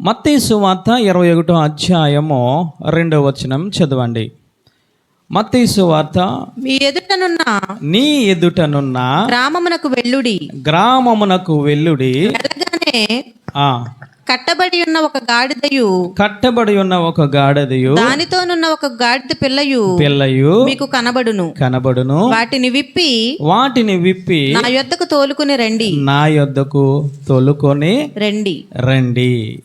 మత్తయి వార్త ఇరవై ఒకటో అధ్యాయము రెండవ వచనం చదవండి. మత్తయి వార్త మీ ఎదుటనున్న నీ ఎదుటనున్న గ్రామమునకు వెళ్ళుడి. గ్రామమునకు వెల్లుడి వెళ్ళగానే ఆ. కట్టబడి ఉన్న ఒక గాడిదయు కట్టబడి ఉన్న ఒక గాడిదయు దానితోనున్న ఒక గాడిద పిల్లయు పిల్లయు మీకు కనబడును. కనబడును. వాటిని విప్పి వాటిని విప్పి నా యొద్దకు తోలుకుని రండి. నా యొద్దకు తోలుకొని రండి. రండి.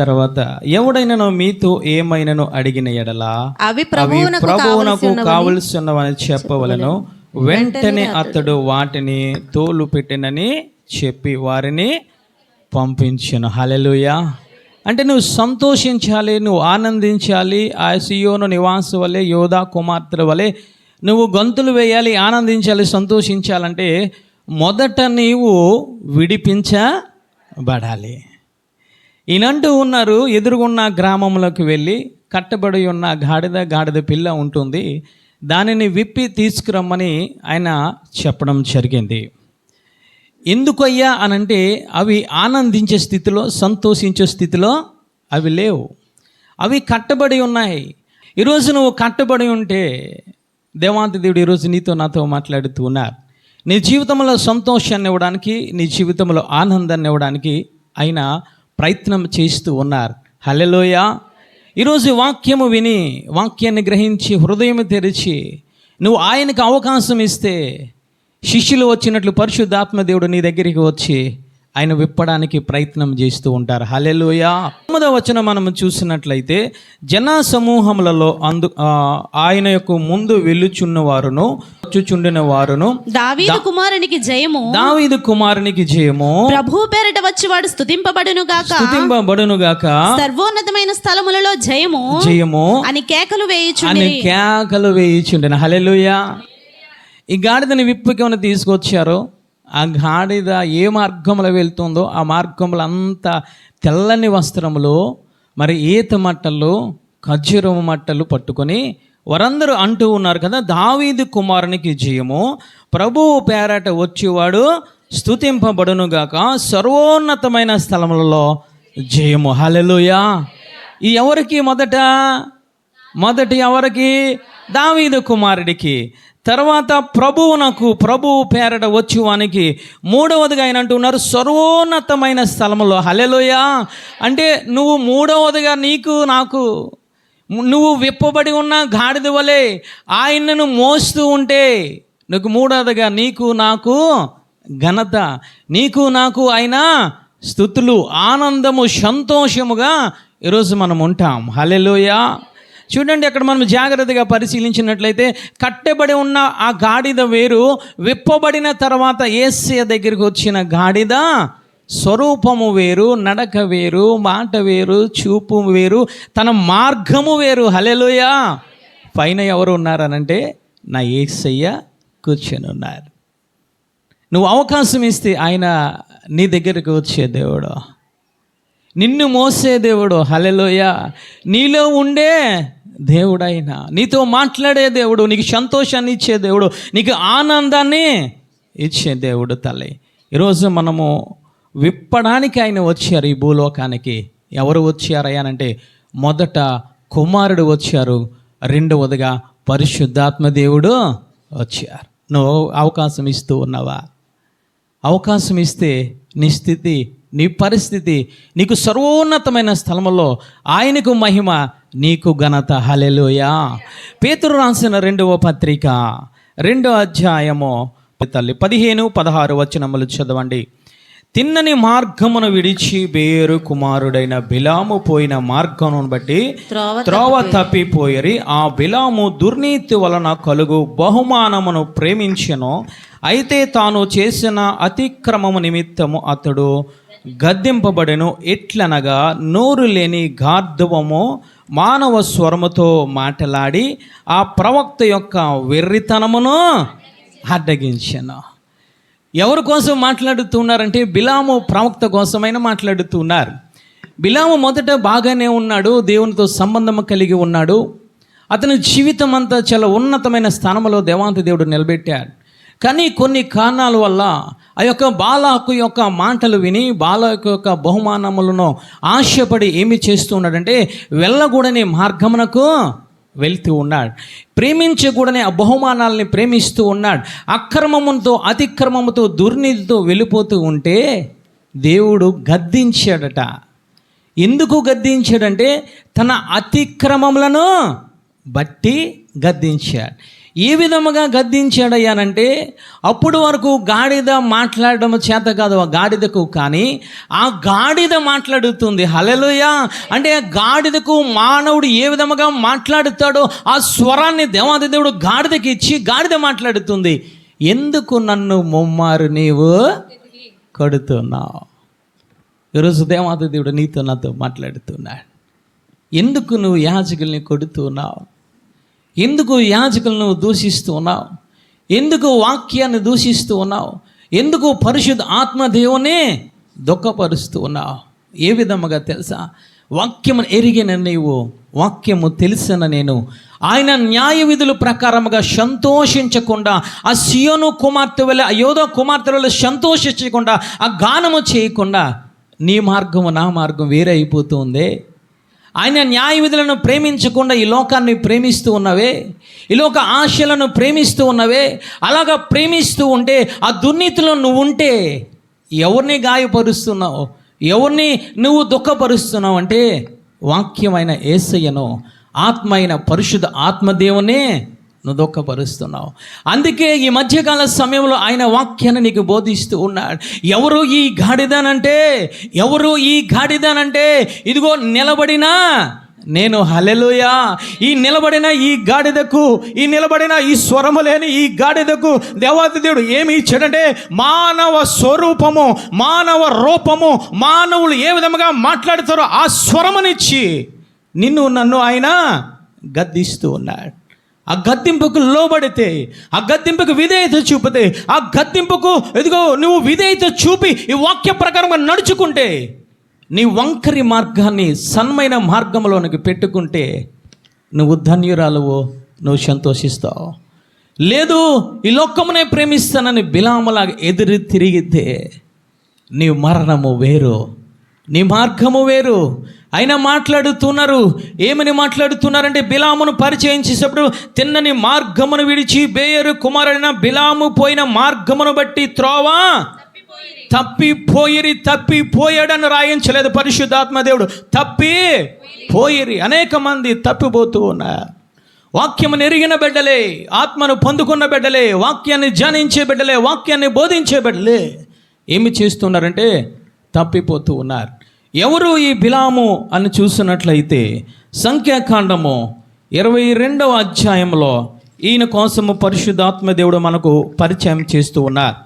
తర్వాత ఎవడైనాను మీతో ఏమైనాను అడిగిన ఎడలా అవి అవి ప్రభువునకు ప్రభువునకు కావలసి ఉన్నవని చెప్పవలను. వెంటనే అతడు వాటిని తోలు పెట్టినని చెప్పి వారిని పంపించను. హలెలుయా అంటే నువ్వు సంతోషించాలి నువ్వు ఆనందించాలి ఆ సియోను నివాస వలె యోధా కుమార్తెల వలె నువ్వు గంతులు వేయాలి ఆనందించాలి సంతోషించాలంటే మొదట నీవు విడిపించబడాలి. ఈయనంటూ ఉన్నారు ఎదురుగున్న గ్రామంలోకి వెళ్ళి కట్టబడి ఉన్న గాడిద గాడిద పిల్ల ఉంటుంది. దానిని విప్పి తీసుకురమ్మని ఆయన చెప్పడం జరిగింది. ఎందుకయ్యా అనంటే అవి ఆనందించే స్థితిలో సంతోషించే స్థితిలో అవి లేవు. అవి కట్టబడి ఉన్నాయి. ఈరోజు నువ్వు కట్టబడి ఉంటే దేవాంత దేవుడు ఈరోజు నీతో నాతో మాట్లాడుతూ ఉన్నారు. నీ జీవితంలో సంతోషాన్ని ఇవ్వడానికి నీ జీవితంలో ఆనందాన్ని ఇవ్వడానికి ఆయన ప్రయత్నం చేస్తూ ఉన్నారు. హలెలోయ ఈరోజు వాక్యము విని వాక్యాన్ని గ్రహించి హృదయం తెరిచి నువ్వు ఆయనకు అవకాశం ఇస్తే శిష్యులు వచ్చినట్లు పరిశుద్ధాత్మ దేవుడు నీ దగ్గరికి వచ్చి ఆయన విప్పడానికి ప్రయత్నం చేస్తూ ఉంటారు. హలెలుయ తొమ్మిదవ వచనం మనం చూసినట్లయితే జన సమూహములలో అందు ఆయన యొక్క ముందు వెళ్ళుచున్న వారును వచ్చుచుండిన వారును దావీదు కుమారునికి జయము. దావీదు కుమారునికి జయము. ప్రభు పేరట వచ్చివాడు స్తుతింపబడును గాక. స్తుతింపబడునుగాక సర్వోన్నతమైన స్థలములలో జయము. జయము. అని కేకలు వేయుచు అని కేకలు వేయిచుండెను హలెలుయ ఈ గాడిదని విప్పుకేమైనా తీసుకొచ్చారో? ఆ గాడిద ఏ మార్గంలో వెళ్తుందో ఆ మార్గంలో అంత తెల్లని వస్త్రములు మరి ఈత మట్టలు ఖర్జూరము మట్టలు పట్టుకొని వారందరూ అంటూ ఉన్నారు కదా దావీదు కుమారునికి జయము. ప్రభువు పేరట వచ్చేవాడు స్థుతింపబడునుగాక సర్వోన్నతమైన స్థలములలో జయము. హలెలుయా ఈ ఎవరికి మొదట? మొదటి ఎవరికి? దావీదు కుమారుడికి. తర్వాత ప్రభువు నాకు ప్రభువు పేరట వచ్చువానికి మూడవదిగా ఆయన అంటున్నారు సర్వోన్నతమైన స్థలములో. హలెలోయ అంటే నువ్వు మూడవదిగా నీకు నాకు నువ్వు విప్పబడి ఉన్న గాడిద వలె ఆయనను మోస్తూ ఉంటే నీకు మూడవదిగా నీకు నాకు ఘనత నీకు నాకు ఆయన స్థుతులు ఆనందము సంతోషముగా ఈరోజు మనం ఉంటాం. హలెలోయా చూడండి అక్కడ మనం జాగ్రత్తగా పరిశీలించినట్లయితే కట్టెబడి ఉన్న ఆ గాడిద వేరు విప్పబడిన తర్వాత ఏసయ దగ్గరికి వచ్చిన గాడిద స్వరూపము వేరు నడక వేరు మాట వేరు చూపు వేరు తన మార్గము వేరు. హలెలుయా పైన ఎవరు ఉన్నారనంటే నా ఏసయ్య కూర్చొని ఉన్నారు. నువ్వు అవకాశం ఇస్తే ఆయన నీ దగ్గరకు వచ్చే దేవుడు. నిన్ను మోసే దేవుడు. హలెలోయ నీలో ఉండే దేవుడైనా. నీతో మాట్లాడే దేవుడు నీకు సంతోషాన్ని ఇచ్చే దేవుడు నీకు ఆనందాన్ని ఇచ్చే దేవుడు తల్లి. ఈరోజు మనము విప్పడానికి ఆయన వచ్చారు ఈ భూలోకానికి. ఎవరు వచ్చారయ్యానంటే మొదట కుమారుడు వచ్చారు. రెండవదిగా పరిశుద్ధాత్మ దేవుడు వచ్చారు. నువ్వు అవకాశం ఇస్తూ ఉన్నావా? అవకాశం ఇస్తే నీ స్థితి నీ పరిస్థితి నీకు సర్వోన్నతమైన స్థలములో ఆయనకు మహిమ నీకు ఘనత. హలెలుయా పేతురు రాసిన రెండవ పత్రిక రెండో అధ్యాయము. తల్లి పదిహేను పదహారు వచనములు చదవండి. తిన్నని మార్గమును విడిచి బేరు కుమారుడైన బిలాము పోయిన మార్గమును బట్టి త్రోవ తప్పిపోయిరి. ఆ బిలాము దుర్నీతి వలన కలుగు బహుమానమును ప్రేమించెను. అయితే తాను చేసిన అతిక్రమము నిమిత్తము అతడు గద్దెంపబడెను. ఎట్లనగా నోరు లేని గార్ధవము మానవ స్వరముతో మాటలాడి ఆ ప్రవక్త యొక్క వెర్రితనమును అడ్డగించను. ఎవరి కోసం మాట్లాడుతున్నారంటే బిలాము ప్రవక్త కోసమైన మాట్లాడుతున్నారు. బిలాము మొదట బాగానే ఉన్నాడు దేవునితో సంబంధం కలిగి ఉన్నాడు. అతని జీవితం అంతా చాలా ఉన్నతమైన స్థానంలో దేవాంత దేవుడు నిలబెట్టాడు. కానీ కొన్ని కారణాల వల్ల ఆ యొక్క బాలాకు యొక్క మాటలు విని బాలాకు యొక్క బహుమానములను ఆశపడి ఏమి చేస్తూ ఉన్నాడంటే వెళ్ళకూడని మార్గమునకు వెళ్తూ ఉన్నాడు. ప్రేమించకూడని ఆ బహుమానాలని ప్రేమిస్తూ ఉన్నాడు. అక్రమముతో అతిక్రమముతో దుర్నీతితో వెళ్ళిపోతూ ఉంటే దేవుడు గద్దించాడట. ఎందుకు గద్దించాడంటే తన అతిక్రమములను బట్టి గద్దించాడు. ఏ విధముగా గద్దించాడయ్యానంటే అప్పుడు వరకు గాడిద మాట్లాడడం చేత కాదు ఆ గాడిదకు కానీ ఆ గాడిద మాట్లాడుతుంది. హలలుయ అంటే ఆ గాడిదకు మానవుడు ఏ విధముగా మాట్లాడుతాడో ఆ స్వరాన్ని దేవాది దేవుడు గాడిదకి ఇచ్చి గాడిద మాట్లాడుతుంది. ఎందుకు నన్ను ముమ్మారు నీవు? కడుతున్నావు. ఈరోజు దేవాది దేవుడు నీతో నాతో మాట్లాడుతున్నాడు. ఎందుకు నువ్వు యాజకుల్ని కొడుతున్నావు? ఎందుకు యాజకులను దూషిస్తూ ఉన్నావు? ఎందుకు వాక్యాన్ని దూషిస్తూ ఉన్నావు? ఎందుకు పరిశుద్ధ ఆత్మదేవునే దుఃఖపరుస్తూ ఉన్నావు? ఏ విధముగా తెలుసా? వాక్యము ఎరిగిన నీవు వాక్యము తెలిసిన నేను ఆయన న్యాయ విధుల ప్రకారముగా సంతోషించకుండా ఆ సియోను కుమార్తె వల్ల ఆ యోధ కుమార్తె వల్ల సంతోషించకుండా ఆ గానము చేయకుండా నీ మార్గము నా మార్గం వేరైపోతుంది ఆయన న్యాయ విధులను ప్రేమించకుండా ఈ లోకాన్ని ప్రేమిస్తూ ఉన్నవే ఈ లోక ఆశలను ప్రేమిస్తూ ఉన్నవే అలాగా ప్రేమిస్తూ ఉంటే ఆ దుర్నీతిలో నువ్వు ఉంటే ఎవరిని గాయపరుస్తున్నావు? ఎవరిని నువ్వు దుఃఖపరుస్తున్నావు అంటే వాక్యమైన ఏసయ్యను ఆత్మ అయిన పరిశుద్ధ ఆత్మదేవునే నువ్వు దుఃఖపరుస్తున్నావు అందుకే ఈ మధ్యకాల సమయంలో ఆయన వాక్యాన్ని నీకు బోధిస్తూ ఉన్నాడు. ఎవరు ఈ గాడిదనంటే? ఎవరు ఈ గాడిదనంటే? ఇదిగో నిలబడినా నేను హలెలుయా ఈ నిలబడిన ఈ గాడిదకు ఈ నిలబడిన ఈ స్వరము లేని ఈ గాడిదకు దేవాది దేవుడు ఏమి ఇచ్చాడంటే మానవ స్వరూపము మానవ రూపము మానవులు ఏ విధముగా మాట్లాడతారో ఆ స్వరమునిచ్చి నిన్ను నన్ను ఆయన గద్దిస్తూ ఉన్నాడు. ఆ గద్దింపుకు లోబడితే ఆ గద్దింపుకు విధేయత చూపితే ఆ గద్దింపుకు ఎదుగో నువ్వు విధేయత చూపి ఈ వాక్య ప్రకారంగా నడుచుకుంటే నీ వంకరి మార్గాన్ని సన్మైన మార్గంలోనికి పెట్టుకుంటే నువ్వు ధన్యురాలువో నువ్వు సంతోషిస్తావు. లేదు ఈ లోకమునే ప్రేమిస్తానని బిలాములాగా ఎదురు తిరిగితే నీ మరణము వేరు. నీ మార్గము వేరు. అయినా మాట్లాడుతున్నారు. ఏమని మాట్లాడుతున్నారంటే బిలామును పరిచయం చేసేప్పుడు తిన్నని మార్గమును విడిచి బేయరు కుమారుడైన బిలాము పోయిన మార్గమును బట్టి త్రోవా? తప్పిపోయిరి తప్పిపోయాడని రాయించలేదు పరిశుద్ధాత్మ దేవుడు. తప్పి పోయిరి. అనేక మంది తప్పిపోతూ ఉన్నారు. వాక్యమును ఎరిగిన బిడ్డలే ఆత్మను పొందుకున్న బిడ్డలే వాక్యాన్ని ధ్యానించే బిడ్డలే వాక్యాన్ని బోధించే బిడ్డలే. ఏమి చేస్తున్నారంటే తప్పిపోతూ ఉన్నారు. ఎవరు ఈ బిలాము అని చూసినట్లయితే సంఖ్యాకాండము ఇరవై రెండవ అధ్యాయంలో ఈయన కోసము పరిశుద్ధాత్మ దేవుడు మనకు పరిచయం చేస్తూ ఉన్నారు.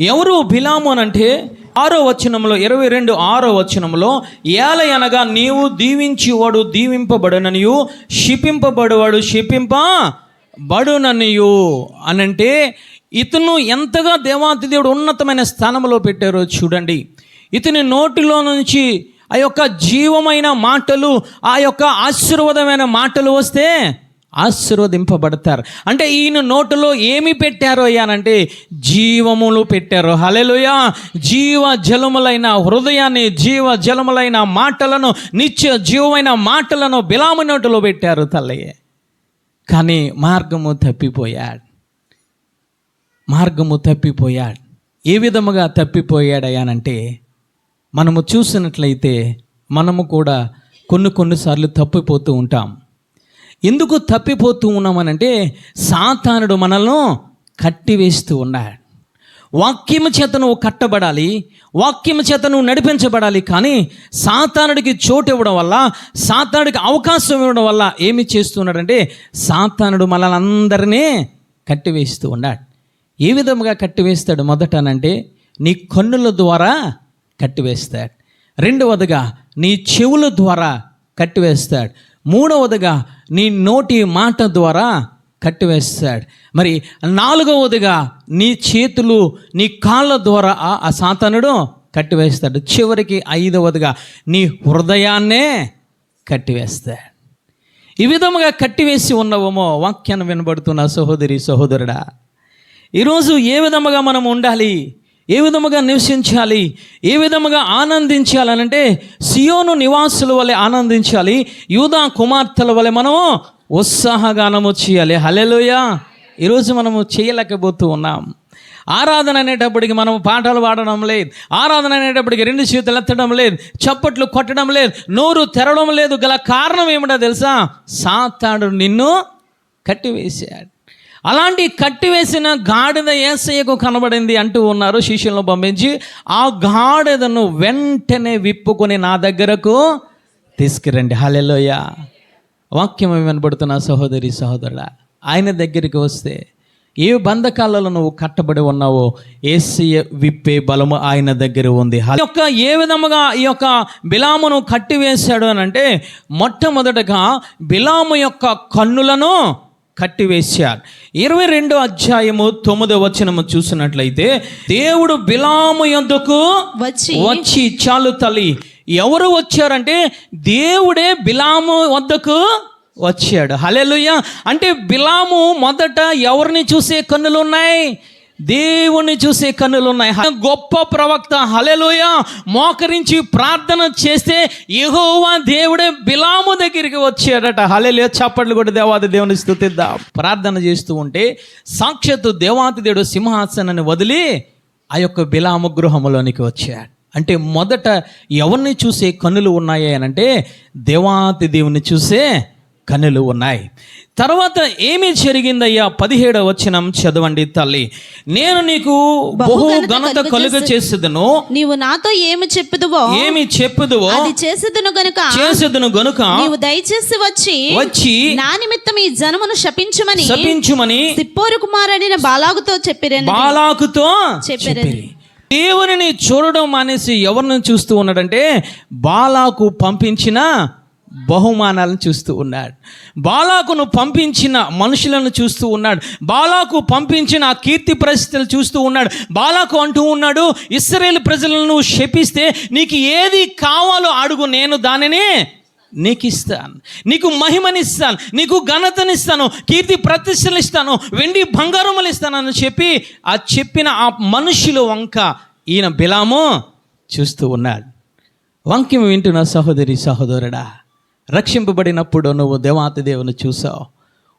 ఎవరు బిలాము అని అంటే ఆరో వచనంలో ఇరవై రెండు ఆరో వచనంలో ఏల అనగా నీవు దీవించేవాడు దీవింపబడుననియు క్షిపింపబడేవాడు క్షిపింపబడుననియు అనంటే ఇతను ఎంతగా దేవాతి దేవుడు ఉన్నతమైన స్థానంలో పెట్టారో చూడండి. ఇతని నోటిలో నుంచి ఆ యొక్క జీవమైన మాటలు ఆ యొక్క ఆశీర్వాదమైన మాటలు వస్తే ఆశీర్వదింపబడతారు. అంటే ఈయన నోటిలో ఏమి పెట్టారో అయ్యానంటే జీవములు పెట్టారు. హలెలుయా జీవ జలములైన హృదయాన్ని జీవ జలములైన మాటలను నిత్య జీవమైన మాటలను బిలాము నోటిలో పెట్టారు తల్లయ్య కానీ మార్గము తప్పిపోయాడు. మార్గము తప్పిపోయాడు. ఏ విధముగా తప్పిపోయాడయ్యానంటే మనము చూసినట్లయితే మనము కూడా కొన్ని కొన్నిసార్లు తప్పిపోతూ ఉంటాం. ఎందుకు తప్పిపోతూ ఉన్నామనంటే సాతానుడు మనల్ని కట్టివేస్తూ ఉన్నాడు. వాక్యము చేత నువ్వు కట్టబడాలి వాక్యము చేత నువ్వు నడిపించబడాలి కానీ సాతానుడికి చోటు ఇవ్వడం వల్ల సాతానుడికి అవకాశం ఇవ్వడం వల్ల ఏమి చేస్తున్నాడంటే సాతానుడు మనల్ని అందరినీ కట్టివేస్తూ ఉన్నాడు. ఏ విధముగా కట్టివేస్తాడు మొదటనంటే నీ కన్నుల ద్వారా కట్టివేస్తాడు. రెండవదిగా నీ చెవుల ద్వారా కట్టివేస్తాడు. మూడవదిగా నీ నోటి మాట ద్వారా కట్టివేస్తాడు. మరి నాలుగవదిగా నీ చేతులు నీ కాళ్ళ ద్వారా ఆ సాతనుడు కట్టివేస్తాడు. చివరికి ఐదవదిగా నీ హృదయాన్నే కట్టివేస్తాడు. ఈ విధముగా కట్టివేసి ఉన్నవేమో వాక్యాన్ని వినబడుతున్న సహోదరి సహోదరుడా ఈరోజు ఏ విధముగా మనం ఉండాలి? ఏ విధముగా నివసించాలి? ఏ విధముగా ఆనందించాలనంటే సియోను నివాసుల వలె ఆనందించాలి. యూదా కుమార్తెల వలె మనము ఉత్సాహగానము చేయాలి. హలెలుయ ఈరోజు మనము చేయలేకపోతూ ఉన్నాం. ఆరాధన అనేటప్పటికి మనం పాటలు పాడడం లేదు. ఆరాధన అనేటప్పటికి రెండు చేతులు ఎత్తడం లేదు. చప్పట్లు కొట్టడం లేదు. నోరు తెరవడం లేదు. గల కారణం ఏమిటో తెలుసా? సాతాడు నిన్ను కట్టివేశాడు. అలాంటి కట్టివేసిన గాడిద ఏసయ్యకు కనబడింది అంటూ ఉన్నారు శిష్యులను పంపించి ఆ గాడిదను వెంటనే విప్పుకొని నా దగ్గరకు తీసుకురండి. హలెలోయ వాక్యం వినబడుతున్న సహోదరి సహోదరుడా? ఆయన దగ్గరికి వస్తే ఏ బంధకాలలో నువ్వు కట్టబడి ఉన్నావో ఏసీ విప్పే బలము ఆయన దగ్గర ఉంది. యొక్క ఏ విధముగా ఈ యొక్క బిలామును కట్టివేశాడు అని అంటే మొట్టమొదటగా బిలాము యొక్క కన్నులను కట్టివేశాడు ఇరవై రెండో అధ్యాయము తొమ్మిదో వచనము చూసినట్లయితే దేవుడు బిలాము యొద్దకు వచ్చి వచ్చి చాలు తల్లి. ఎవరు వచ్చారంటే దేవుడే బిలాము వద్దకు వచ్చాడు. హలెలుయ అంటే బిలాము మొదట ఎవరిని చూసే కన్నులు ఉన్నాయి? దేవుణ్ణి చూసే కన్నులు ఉన్నాయి గొప్ప ప్రవక్త హలెలోయ మోకరించి ప్రార్థన చేస్తే యహోవా దేవుడే బిలాము దగ్గరికి వచ్చాడట. హలెలుయ చప్పట్లు కూడా దేవాది దేవుని స్థుతిద్దాం. ప్రార్థన చేస్తూ ఉంటే సాక్షాత్తు దేవాతి దేవుడు సింహాసనాన్ని వదిలి ఆ యొక్క బిలాము గృహములోనికి వచ్చాడు. అంటే మొదట ఎవరిని చూసే కన్నులు ఉన్నాయి అని అంటే దేవాతి దేవుని చూసే కన్నులు ఉన్నాయి. తర్వాత ఏమి జరిగిందయ్యా? పదిహేడవ వచనం చదవండి తల్లి. నేను నీకు బహు ఘనత కలుగ చేసేదను. నీవు నాతో ఏమి చెప్పుదువో ఏమి చెప్పుదువో అది చేసేదను గనుక చేసేదను గనుక నీవు దయచేసి వచ్చి వచ్చి నా నిమిత్తం ఈ జనమును శపించమని శపించుమని సిప్పోరు కుమారుడైన బాలాగుతో చెప్పిరని బాలాకుతో చెప్పిరని. చెప్పిరి. దేవునిని చూడడం మానేసి ఎవరిని చూస్తూ ఉన్నాడంటే బాలాకు పంపించిన బహుమానాలను చూస్తూ ఉన్నాడు. బాలాకును పంపించిన మనుషులను చూస్తూ ఉన్నాడు. బాలాకు పంపించిన ఆ కీర్తి పరిస్థితులు చూస్తూ ఉన్నాడు. బాలాకు అంటూ ఉన్నాడు ఇస్రాయేల్ ప్రజలను శపిస్తే నీకు ఏది కావాలో అడుగు నేను దానిని నీకు ఇస్తాను నీకు మహిమనిస్తాను నీకు ఘనతనిస్తాను కీర్తి ప్రతిష్టలు ఇస్తాను వెండి బంగారములు ఇస్తాను అని చెప్పి ఆ చెప్పిన ఆ మనుషుల వంక ఈయన బిలాము చూస్తూ ఉన్నాడు. వంక్యం వింటున్న సహోదరి సహోదరుడా రక్షింపబడినప్పుడు నువ్వు దేవాతి దేవుని చూసావు.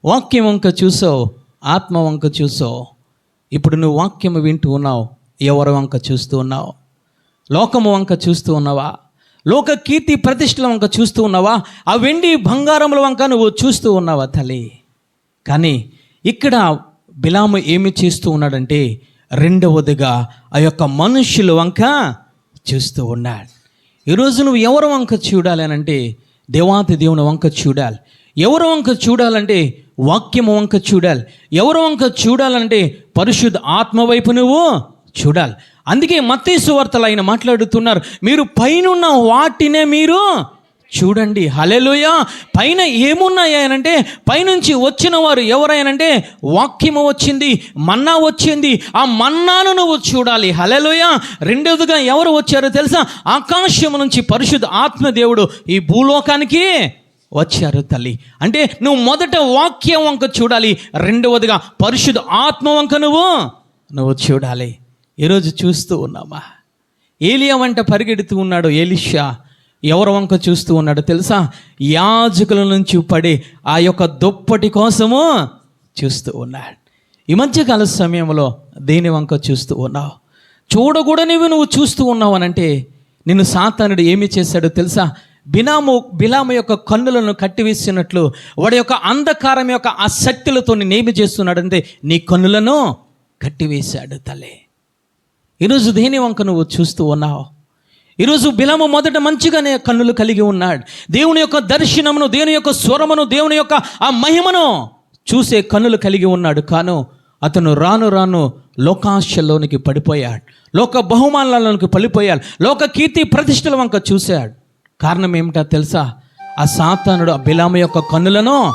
వాక్యం వంక చూసావు ఆత్మ వంక చూసావు. ఇప్పుడు నువ్వు వాక్యం వింటూ ఉన్నావు ఎవరి వంక చూస్తూ ఉన్నావు? లోకము వంక చూస్తూ ఉన్నావా? లోక కీర్తి ప్రతిష్టల వంక చూస్తూ ఉన్నావా? ఆ వెండి బంగారముల వంక నువ్వు చూస్తూ ఉన్నావా తల్లి? కానీ ఇక్కడ బిలాము ఏమి చేస్తూ ఉన్నాడంటే రెండవదిగా ఆ యొక్క మనుషుల వంక చూస్తూ ఉన్నాడు. ఈరోజు నువ్వు ఎవరి వంక చూడాలి అంటే దేవాతి దేవుని వంక చూడాలి. ఎవరు వంక చూడాలంటే వాక్యం వంక చూడాలి. ఎవరు వంక చూడాలంటే పరిశుద్ధ ఆత్మ వైపు నువ్వు చూడాలి. అందుకే మత్తేశ్వర్తలు ఆయన మాట్లాడుతున్నారు. మీరు పైనున్న వాటినే మీరు చూడండి హలెలుయ పైన ఏమున్నాయనంటే పైనుంచి వచ్చిన వారు ఎవరైనంటే వాక్యము వచ్చింది మన్నా వచ్చింది. ఆ మన్నాను నువ్వు చూడాలి. హలెలుయ రెండవదిగా ఎవరు వచ్చారో తెలుసా? ఆకాశము నుంచి పరిశుద్ధ ఆత్మదేవుడు ఈ భూలోకానికి వచ్చారు తల్లి. అంటే నువ్వు మొదట వాక్యం వంక చూడాలి. రెండవదిగా పరిశుద్ధ ఆత్మ వంక నువ్వు నువ్వు చూడాలి. ఈరోజు చూస్తూ ఉన్నామా? ఏలియా వంట పరిగెడుతూ ఉన్నాడు ఏలిషా. ఎవరి వంక చూస్తూ ఉన్నాడు తెలుసా? యాజకుల నుంచి పడే ఆ యొక్క దుప్పటి కోసము చూస్తూ ఉన్నాడు. ఈ మధ్యకాల సమయంలో దేని వంక చూస్తూ ఉన్నావు? చూడకూడనివి నువ్వు చూస్తూ ఉన్నావు అనంటే నిన్ను సాతానుడు ఏమి చేశాడో తెలుసా? బినాము బిలాము యొక్క కన్నులను కట్టివేసినట్లు వాడి యొక్క అంధకారం యొక్క ఆసక్తులతో శక్తులతో నేమి చేస్తున్నాడంటే నీ కన్నులను కట్టివేశాడు తల్లి. ఈరోజు దేని వంక నువ్వు చూస్తూ ఉన్నావు? ఈరోజు బిలము మొదట మంచిగానే కన్నులు కలిగి ఉన్నాడు. దేవుని యొక్క దర్శనమును దేవుని యొక్క స్వరమును దేవుని యొక్క ఆ మహిమను చూసే కన్నులు కలిగి ఉన్నాడు. కాను అతను రాను రాను లోకాశల్లోనికి పడిపోయాడు. లోక బహుమానాలలోనికి పడిపోయాడు. లోక కీర్తి ప్రతిష్టల వంక చూశాడు. కారణం ఏమిటో తెలుసా? ఆ సాతానుడు ఆ బిలాము యొక్క కన్నులను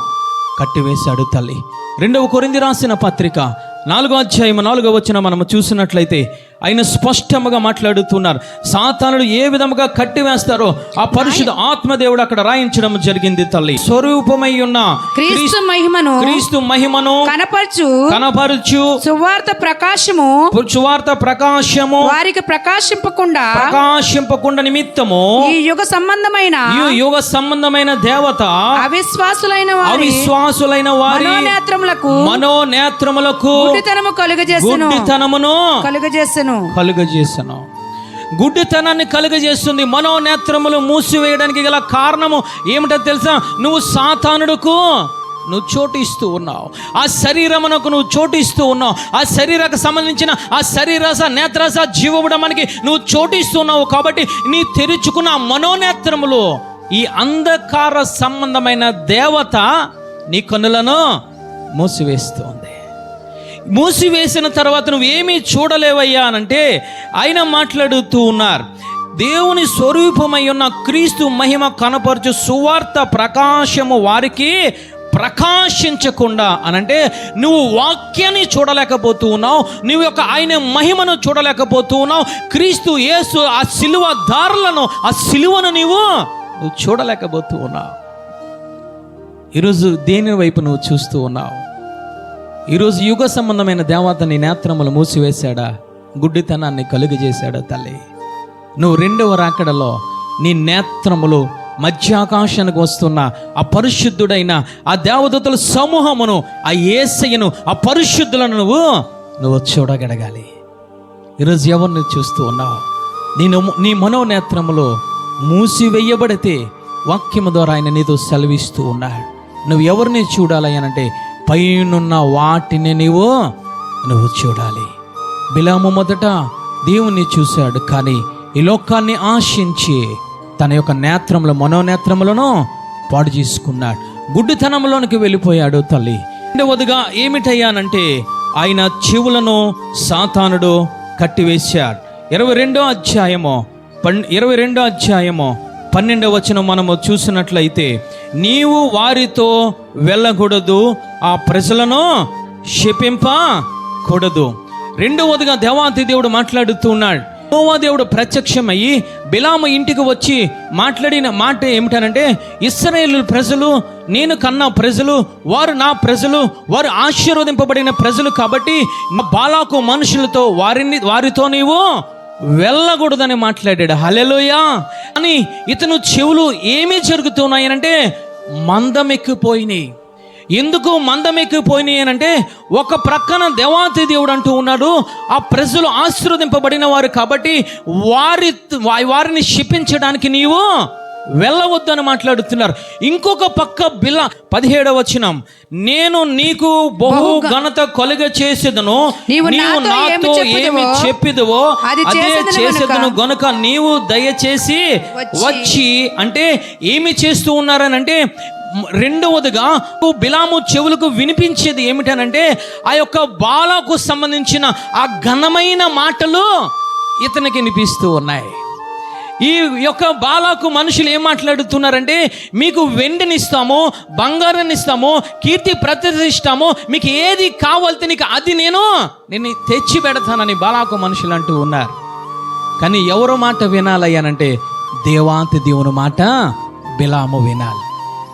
కట్టివేశాడు తల్లి. రెండవ కొరింది రాసిన పత్రిక నాలుగో అధ్యాయం నాలుగో వచ్చిన మనము చూసినట్లయితే ఆయన స్పష్టముగా మాట్లాడుతున్నారు. సాతానుడు ఏ విధముగా కట్టివేస్తారో ఆ పరిశుద్ధ ఆత్మదేవుడు అక్కడ రాయించడం జరిగింది తల్లి. స్వరూపమై ఉన్న క్రీస్తు మహిమను క్రీస్తు మహిమను కనపరచు కనపరుచు. సువార్త ప్రకాశము సువార్త ప్రకాశము వారికి ప్రకాశింపకుండా ప్రకాశింపకుండా నిమిత్తము ఈ యుగ సంబంధమైన ఈ యుగ సంబంధమైన దేవత అవిశ్వాసులైన వారి అవిశ్వాసులైన వారి మనోనేత్రములకు మనోనేత్రములకు గుడ్డితనము కలుగజేసెను. గుడ్డితనమును కలుగజేసెను. కలుగజేసను గుడ్డితనాన్ని కలుగజేస్తుంది. మనోనేత్రములు మూసివేయడానికి గల కారణము ఏమిటో తెలుసా? నువ్వు సాతానుడుకు నువ్వు చోటు ఇస్తూ ఉన్నావు. ఆ శరీరమునకు నువ్వు చోటు ఇస్తూ ఉన్నావు. ఆ శరీరకు సంబంధించిన ఆ శరీరస నేత్రస జీవముడమానికి నువ్వు చోటు ఇస్తూ ఉన్నావు కాబట్టి నీ తెరుచుకున్న మనోనేత్రములు ఈ అంధకార సంబంధమైన దేవత నీ కన్నులను మూసివేస్తుంది మూసివేసిన తర్వాత నువ్వు ఏమీ చూడలేవయ్యా అనంటే ఆయన మాట్లాడుతూ ఉన్నారు. దేవుని స్వరూపమై ఉన్న క్రీస్తు మహిమ కనపరచు సువార్త ప్రకాశము వారికి ప్రకాశించకుండా అనంటే నువ్వు వాక్యాన్ని చూడలేకపోతూ ఉన్నావు నువ్వు యొక్క ఆయన మహిమను చూడలేకపోతూ ఉన్నావు క్రీస్తు యేసు ఆ సిలువ దారులను ఆ సిలువను నీవు నువ్వు చూడలేకపోతూ ఉన్నావు. ఈరోజు దేని వైపు నువ్వు చూస్తూ ఉన్నావు? ఈరోజు యుగ సంబంధమైన దేవత నీ నేత్రములు మూసివేశాడా? గుడ్డితనాన్ని కలుగజేశాడా తల్లి? నువ్వు రెండవ రాకడలో నీ నేత్రములు మధ్యాకాశానికి వస్తున్న ఆ పరిశుద్ధుడైన ఆ దేవదూతల సమూహమును ఆ ఏసయ్యను ఆ పరిశుద్ధులను నువ్వు నువ్వు చూడగడగాలి ఈరోజు ఎవరిని చూస్తూ ఉన్నావు? నేను నీ మనోనేత్రములో మూసివేయబడితే వాక్యము ద్వారా ఆయన నీతో సెలవిస్తూ ఉన్నాడు. నువ్వు ఎవరిని చూడాలి అంటే పైనున్న వాటిని నీవు నువ్వు చూడాలి. బిలాము మొదట దేవుణ్ణి చూశాడు కానీ ఈ లోకాన్ని ఆశించి తన యొక్క నేత్రముల మనోనేత్రములను పాడు చేసుకున్నాడు. గుడ్డితనంలోనికి వెళ్ళిపోయాడు తల్లి. రెండవదిగా ఏమిటయ్యానంటే ఆయన చెవులను సాతానుడు కట్టివేశాడు. ఇరవై రెండో అధ్యాయము పన్ ఇరవై రెండో అధ్యాయము పన్నెండవ వచనం మనము చూసినట్లయితే నీవు వారితో వెళ్ళకూడదు. ఆ ప్రజలను శపింపకూడదు. రెండవదిగా దేవాతి దేవుడు మాట్లాడుతూ ఉన్నాడు. యెహోవా దేవుడు ప్రత్యక్షమయ్యి బిలామ ఇంటికి వచ్చి మాట్లాడిన మాట ఏమిటనంటే ఇస్రాయేల్ ప్రజలు నేను కన్న ప్రజలు వారు నా ప్రజలు వారు ఆశీర్వదింపబడిన ప్రజలు కాబట్టి బాలాకు మనుషులతో వారిని వారితో నీవు వెళ్ళకూడదని మాట్లాడాడు. హలెలోయా అని ఇతను చెవులు ఏమీ జరుగుతున్నాయనంటే మందమెక్కిపోయినాయి. ఎందుకు మందమెక్కిపోయినాయి అంటే ఒక ప్రక్కన దేవాతి దేవుడు అంటూ ఉన్నాడు. ఆ ప్రజలు ఆశీర్వదింపబడిన వారు కాబట్టి వారి వారిని శిపించడానికి నీవు వెళ్ళవద్దు అని మాట్లాడుతున్నారు. ఇంకొక పక్క బిల్ల పదిహేడవ వచనం నేను నీకు బహు ఘనత కొలగ చేసేదను నీవు నాతో ఏమి చెప్పుదువో, చెప్పిదువో అది చేసేదను గనుక నీవు దయచేసి వచ్చి- అంటే ఏమి చేస్తూ ఉన్నారని అంటే రెండవదిగా బిలాము చెవులకు వినిపించేది ఏమిటనంటే ఆ యొక్క బాలకు సంబంధించిన ఆ ఘనమైన మాటలు ఇతనికి వినిపిస్తూ ఉన్నాయి. ఈ యొక్క బాలాకు మనుషులు ఏం మాట్లాడుతున్నారంటే మీకు వెండిని ఇస్తాము బంగారాన్ని ఇస్తాము కీర్తి ప్రతిష్టాము మీకు ఏది కావాలితే నీకు అది నేను నేను తెచ్చి పెడతానని బాలాకు మనుషులు అంటూ ఉన్నారు. కానీ ఎవరు మాట వినాలయ్యానంటే దేవాంతి దేవుని మాట బిలాము వినాలి.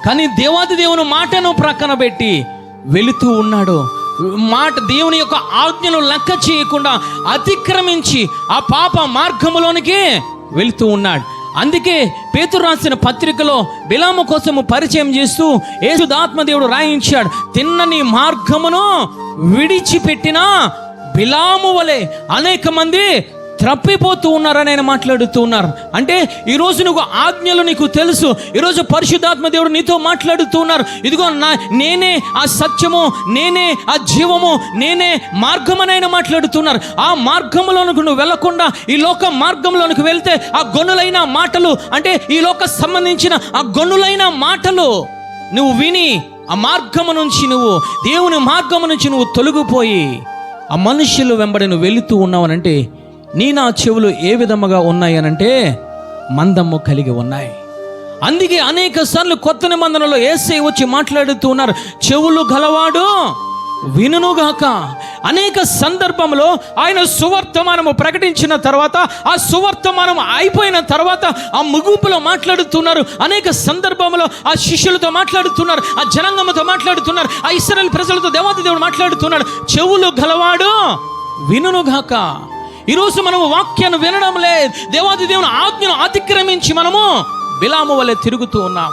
కానీ దేవాతి దేవుని మాటను ప్రక్కన పెట్టి వెళుతూ ఉన్నాడు. మాట దేవుని యొక్క ఆజ్ఞను లెక్క చేయకుండా అతిక్రమించి ఆ పాప మార్గములోనికి వెళుతూ ఉన్నాడు. అందుకే పేతురు రాసిన పత్రికలో బిలాము కోసము పరిచయం చేస్తూ యేసుదాత్మదేవుడు రాయించాడు తిన్నని మార్గమును విడిచిపెట్టిన బిలాము వలె అనేక మంది త్రప్పిపోతూ ఉన్నారని ఆయన మాట్లాడుతూ ఉన్నారు. అంటే ఈరోజు నువ్వు ఆజ్ఞలు నీకు తెలుసు. ఈరోజు పరిశుద్ధాత్మ దేవుడు నీతో మాట్లాడుతూ ఉన్నారు. ఇదిగో నా నేనే ఆ సత్యము నేనే ఆ జీవము నేనే మార్గమనైనా మాట్లాడుతున్నారు ఆ మార్గంలోనికి నువ్వు వెళ్ళకుండా ఈ లోక మార్గంలోనికి వెళ్తే ఆ గొన్నులైన మాటలు అంటే ఈ లోక సంబంధించిన ఆ గొన్నులైన మాటలు నువ్వు విని ఆ మార్గము నుంచి నువ్వు దేవుని మార్గము నుంచి నువ్వు తొలగిపోయి ఆ మనుషులు వెంబడి నువ్వు వెళుతూ ఉన్నావనంటే నీ నా చెవులు ఏ విధముగా ఉన్నాయనంటే మందము కలిగి ఉన్నాయి. అందుకే అనేక సార్లు కొత్త నిబంధనలో ఏసై వచ్చి మాట్లాడుతూ ఉన్నారు. చెవులు గలవాడు వినుగాక అనేక సందర్భంలో ఆయన సువర్తమానము ప్రకటించిన తర్వాత ఆ సువర్తమానం అయిపోయిన తర్వాత ఆ ముగింపులో మాట్లాడుతున్నారు అనేక సందర్భంలో ఆ శిష్యులతో మాట్లాడుతున్నారు ఆ జనాంగంతో మాట్లాడుతున్నారు ఆ ఇస్రాయల్ ప్రజలతో దేవాది దేవుడు మాట్లాడుతున్నాడు చెవులు గలవాడు వినుగాక ఈరోజు మనము వాక్యాన్ని వినడం లేదు. దేవాది దేవుని ఆజ్ఞను అతిక్రమించి మనము బిలాము వలె తిరుగుతూ ఉన్నాం.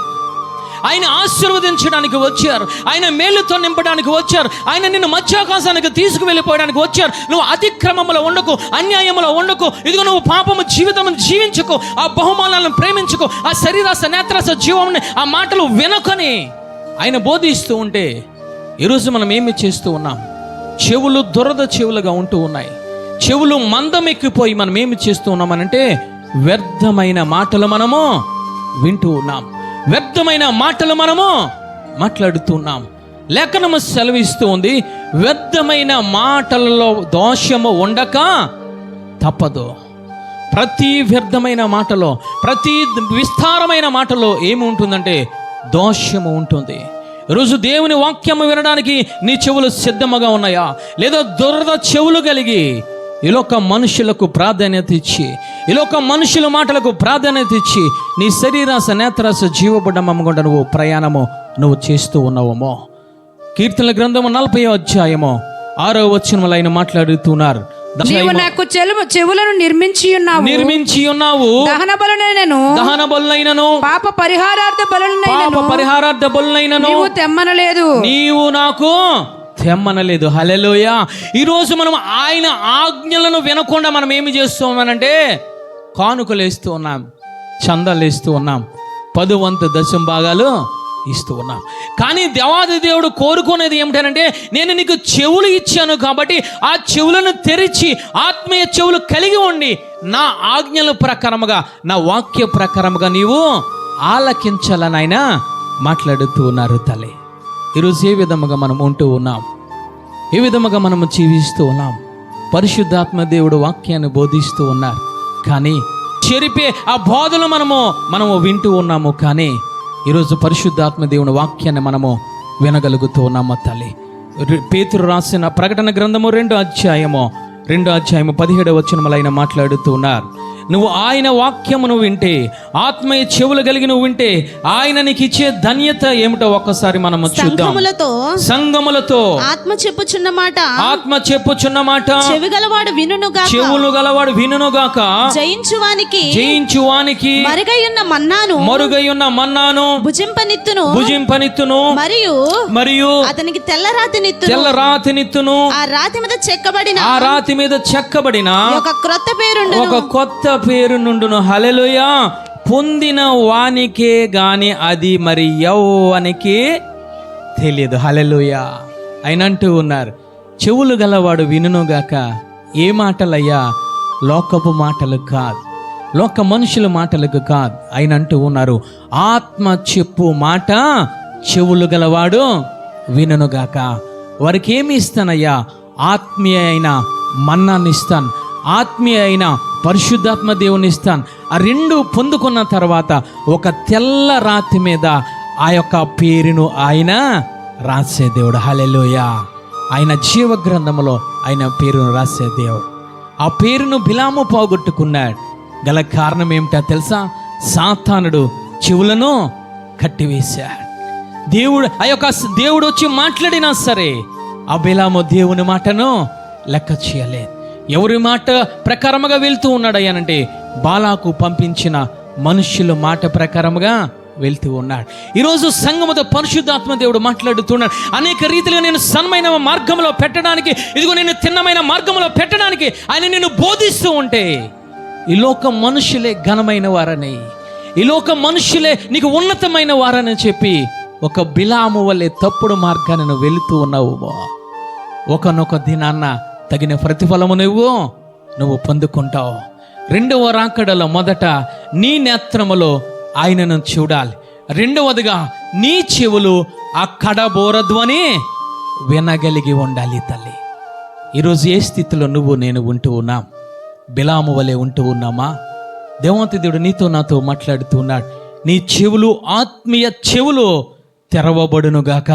ఆయన ఆశీర్వదించడానికి వచ్చారు. ఆయన మేలుతో నింపడానికి వచ్చారు. ఆయన నిన్ను మధ్యాకాశానికి తీసుకువెళ్ళిపోవడానికి వచ్చారు. నువ్వు అతిక్రమములో ఉండకు అన్యాయములో ఉండకు. ఇదిగో నువ్వు పాపము జీవితం జీవించుకో ఆ బహుమానాలను ప్రేమించుకో ఆ శరీరాస నేత్రాస జీవముని ఆ మాటలు వినకొని ఆయన బోధిస్తూ ఉంటే ఈరోజు మనం ఏమి చేస్తూ ఉన్నాం? చెవులు దురద చెవులుగా ఉంటూ ఉన్నాయి. చెవులు మందం ఎక్కిపోయి మనం ఏమి చేస్తూ ఉన్నామనంటే వ్యర్థమైన మాటలు మనము వింటూ ఉన్నాం. వ్యర్థమైన మాటలు మనము మాట్లాడుతున్నాం లేఖనము సెలవిస్తూ ఉంది వ్యర్థమైన మాటలలో దోషము ఉండక తప్పదు. ప్రతి వ్యర్థమైన మాటలో ప్రతి విస్తారమైన మాటలో ఏమి ఉంటుందంటే దోషము ఉంటుంది. రోజు దేవుని వాక్యము వినడానికి నీ చెవులు సిద్ధముగా ఉన్నాయా? లేదా దురద చెవులు కలిగి ఈలోక మనుషులకు ప్రాధాన్యత ఇచ్చి ఈలోక మనుషుల మాటలకు ప్రాధాన్యత ఇచ్చి నీ శరీరాస నేత్రాస జీవబుడ్డమ్మగుండా నువ్వు ప్రయాణము నువ్వు చేస్తూ ఉన్నావేమో కీర్తనల గ్రంథము నలభై అధ్యాయము ఆరో వచనములు ఆయన మాట్లాడుతున్నారు. నీవు నాకు చెలుము చెవులను నిర్మించి ఉన్నావు. నిర్మించి ఉన్నావు. దహన బలునైనను దహన బొల్లైనను పాప పరిహారార్థ పాప బలునైనను పరిహారార్థ బొల్లైనను నీవు తెమ్మనలేదు. నీవు నాకు తెమ్మనలేదు హలెలోయ ఈరోజు మనం ఆయన ఆజ్ఞలను వినకుండా మనం ఏమి చేస్తున్నామనంటే కానుకలు వేస్తూ ఉన్నాం చందాలు వేస్తూ ఉన్నాం పదువంతు దశం భాగాలు ఇస్తూ ఉన్నాం. కానీ దేవాది దేవుడు కోరుకునేది ఏమిటనంటే నేను నీకు చెవులు ఇచ్చాను కాబట్టి ఆ చెవులను తెరిచి ఆత్మీయ చెవులు కలిగి ఉండి నా ఆజ్ఞల ప్రకారముగా నా వాక్య ప్రకారముగా నీవు ఆలకించాలని ఆయన మాట్లాడుతూ ఉన్నారు తల్లి. ఈరోజు ఏ విధముగా మనం ఉంటూ ఉన్నాం? ఏ విధముగా మనము జీవిస్తూ ఉన్నాం? పరిశుద్ధాత్మ దేవుడు వాక్యాన్ని బోధిస్తూ ఉన్నారు. కానీ చెరిపే ఆ బోధలు మనము మనము వింటూ ఉన్నాము. కానీ ఈరోజు పరిశుద్ధాత్మ దేవుని వాక్యాన్ని మనము వినగలుగుతూ ఉన్నాము తల్లి. పేతురు రాసిన ప్రకటన గ్రంథము రెండు అధ్యాయము రెండు అధ్యాయము పదిహేడవ వచనములైన మాట్లాడుతూ ఉన్నారు నువ్వు ఆయన వాక్యమును వింటే ఆత్మీయ చెవులు కలిగి నువ్వు వింటే ఆయన నీకు ఇచ్చే ధన్యత ఏమిటో ఒక్కసారి మనము చూద్దాం. సంగములతో ఆత్మ చెప్పుచున్న మాట ఆత్మ చెప్పుచున్న మాట చెవి గలవాడు వినునుగా చెవులు గలవాడు వినుగాక జయించువానికి జయించు వానికి మరుగయున్న మన్నాను మరుగై ఉన్న మన్నాను భుజింపనిత్తును భుజింపనిత్తును మరియు మరియు అతనికి తెల్ల రాతి నిత్తును తెల్ల రాతినిత్తును ఆ రాతి మీద చెక్కబడిన ఆ రాతి మీద చెక్కబడిన ఒక క్రొత్త పేరుండు ఒక కొత్త పేరు నుండును హలెలుయ పొందిన వానికే గాని అది మరి యవ్వనికి తెలియదు. హలెలుయ ఆయన అంటూ ఉన్నారు. చెవులు గలవాడు వినుగాక ఏ మాటలయ్యా? లోకపు మాటలు కాదు. లోక మనుషుల మాటలకు కాదు. ఆయన అంటూ ఉన్నారు. ఆత్మ చెప్పు మాట చెవులు గలవాడు వినుగాక వారికి ఏమి ఇస్తానయ్యా? ఆత్మీయ అయిన మన్నాన్ని ఇస్తాను ఆత్మీయ అయిన పరిశుద్ధాత్మ దేవుని ఇస్తాను ఆ రెండు పొందుకున్న తర్వాత ఒక తెల్ల రాతి మీద ఆ యొక్క పేరును ఆయన రాసే దేవుడు. హలెలోయ ఆయన జీవ గ్రంథంలో ఆయన పేరును రాసే దేవుడు. ఆ పేరును బిలాము పోగొట్టుకున్నాడు. గల కారణం ఏమిటో తెలుసా? సాతానుడు చెవులను కట్టివేశాడు. దేవుడు ఆ యొక్క దేవుడు వచ్చి మాట్లాడినా సరే ఆ బిలాము దేవుని మాటను లెక్క చేయలేదు. ఎవరి మాట ప్రకారముగా వెళ్తూ ఉన్నాడయ్యానంటే బాలాకు పంపించిన మనుష్యుల మాట ప్రకారముగా వెళ్తూ ఉన్నాడు. ఈరోజు సంగముతో పరిశుద్ధాత్మ దేవుడు మాట్లాడుతున్నాడు. అనేక రీతిలో నేను సన్మైన మార్గంలో పెట్టడానికి ఇదిగో నేను తిన్నమైన మార్గంలో పెట్టడానికి ఆయన నేను బోధిస్తూ ఉంటే ఈ లోక మనుషులే ఘనమైన వారని ఈ లోక మనుషులే నీకు ఉన్నతమైన వారని చెప్పి ఒక బిలాము వల్లే తప్పుడు మార్గాన్ని నువ్వు వెళుతూ ఉన్నావు ఒకనొక దినాన్న తగిన ప్రతిఫలము నువ్వు నువ్వు పొందుకుంటావు. రెండవ రాకడలో మొదట నీ నేత్రములో ఆయనను చూడాలి. రెండవదిగా నీ చెవులు ఆ కడబోరధ్వని వినగలిగి ఉండాలి తల్లి. ఈరోజు ఏ స్థితిలో నువ్వు నేను ఉంటూ ఉన్నాం? బిలాము వలె ఉంటూ ఉన్నామా? దేవంతి దేవుడు నీతో నాతో మాట్లాడుతూ ఉన్నాడు. నీ చెవులు ఆత్మీయ చెవులు తెరవబడునుగాక.